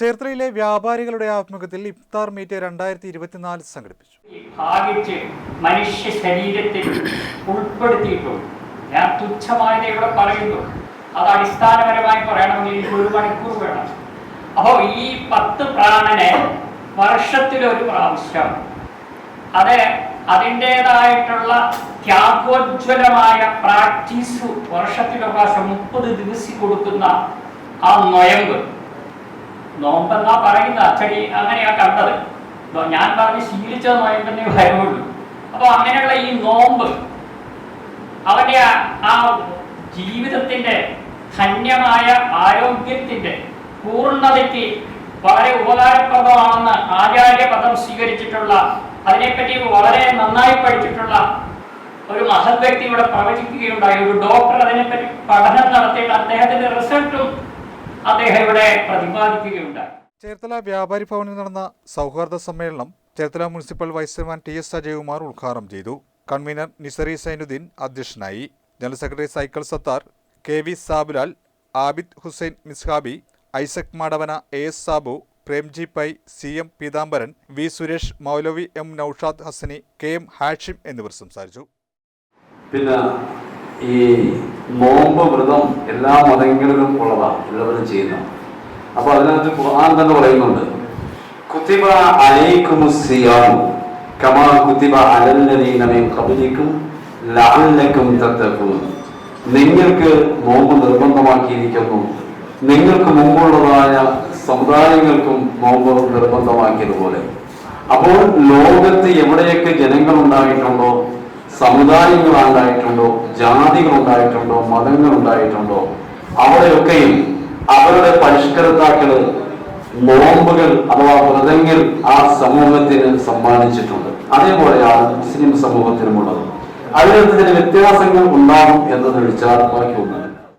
ചേർത്തലയിലെ വ്യാപാരികളുടെ ആഭിമുഖ്യത്തിൽ ഇഫ്താർ മീറ്റ് രണ്ടായിരത്തി ഇരുപത്തിനാല് സംഘടിപ്പിച്ചു. ഭാഗിച്ച് മനുഷ്യ ശരീരത്തിൽ ഉൾപ്പെടുത്തിയിട്ടുണ്ട്. ഞാൻ തുച്ഛമായത് ഇവിടെ പറയുന്നു. അത് അടിസ്ഥാനപരമായി പറയണമെങ്കിൽ എനിക്ക് ഒരു മണിക്കൂർ വേണം. അപ്പോൾ ഈ പത്ത് പ്രാണനെ വർഷത്തിലൊരു പ്രാവശ്യം. അത് അതിന്റെതായിട്ടുള്ള ത്യാഗോജ്വലമായ പ്രാക്ടീസ് വർഷത്തിലൊരു പ്രാവശ്യം മുപ്പത് ദിവസം കൊടുക്കുന്ന ആ നൊയമ്പ്. നോമ്പെന്നാ പറയുന്ന അച്ചടി അങ്ങനെയാ കണ്ടത്. ഞാൻ പറഞ്ഞ് ശീലിച്ച നോയമ്പെന്നേ ഭയമുള്ളൂ അപ്പൊ അങ്ങനെയുള്ള ഈ നോമ്പ് അവന്റെ ആ- ജീവിതത്തിന്റെ ധന്യമായ ആരോഗ്യത്തിന്റെ പൂർണതയ്ക്ക് വളരെ ഉപകാരപ്രദമാണെന്ന് ആചാര്യ പദം സ്വീകരിച്ചിട്ടുള്ള അതിനെപ്പറ്റി വളരെ നന്നായി പഠിച്ചിട്ടുള്ള ഒരു മഹത് വ്യക്തി ഇവിടെ പ്രവചിക്കുകയുണ്ടായി. ഒരു ഡോക്ടർ അതിനെപ്പറ്റി പഠനം നടത്തിയിട്ട് അദ്ദേഹത്തിന്റെ റിസൾട്ടും അദ്ദേഹം ഇവിടെ പ്രതിപാദിക്കുകയുണ്ടായി. ചേർത്തല വ്യാപാരി ഭവനിൽ നടന്ന സൗഹാർദ്ദ സമ്മേളനം Cherthala municipal vice chairman T S Ajayakumar ഉദ്ഘാടനം ചെയ്തു. കൺവീനർ നിസറി സൈനുദ്ദീൻ അധ്യക്ഷനായി. General secretary cycle Sathar K V Sabulal Abid Hussain Mishabi Isaac Madavana A S Sabu Premji Pai C M Peethambaran V Suresh Moulavi M Noushad Hasani K M Hashim എന്നിവർ സംസാരിച്ചു. പിന്നെ ഈ നോമ്പ് വ്രതം എല്ലാ മതങ്ങളിലും ഉള്ളതാണ് ഉള്ളവരും ചെയ്യുന്ന. അപ്പൊ അതിനകത്ത് ഖുർആൻ തന്നെ പറയുന്നുണ്ട്. കുത്തിബ അലൈക്കും സിയാം കമാ കുത്തിബ അലല്ലദീന മിൻ ഖബ്ലിക്കും ലഅല്ലക്കും നിങ്ങൾക്ക് നോമ്പ് നിർബന്ധമാക്കിയിരിക്കുന്നു. നിങ്ങൾക്ക് മുമ്പുള്ളതായ സമുദായങ്ങൾക്കും നോമ്പ് നിർബന്ധമാക്കിയതുപോലെ. അപ്പോൾ ലോകത്ത് എവിടെയൊക്കെ ജനങ്ങൾ ഉണ്ടായിട്ടുണ്ടോ സമുദായങ്ങൾ ഉണ്ടായിട്ടുണ്ടോ ജാതികൾ ഉണ്ടായിട്ടുണ്ടോ മതങ്ങൾ ഉണ്ടായിട്ടുണ്ടോ അവിടെയൊക്കെയും അവരുടെ പരിഷ്കർത്താക്കൾ നോമ്പുകൾ അഥവാ വ്രതങ്ങൾ ആ സമൂഹത്തിന് സമ്മാനിച്ചിട്ടുണ്ട്. അതേപോലെയാണ് മുസ്ലിം സമൂഹത്തിനുമുള്ളത്. അതിനകത്ത് ചില വ്യത്യാസങ്ങൾ ഉണ്ടാകും എന്നത് വിചാരമാക്കി ഒന്നാണ്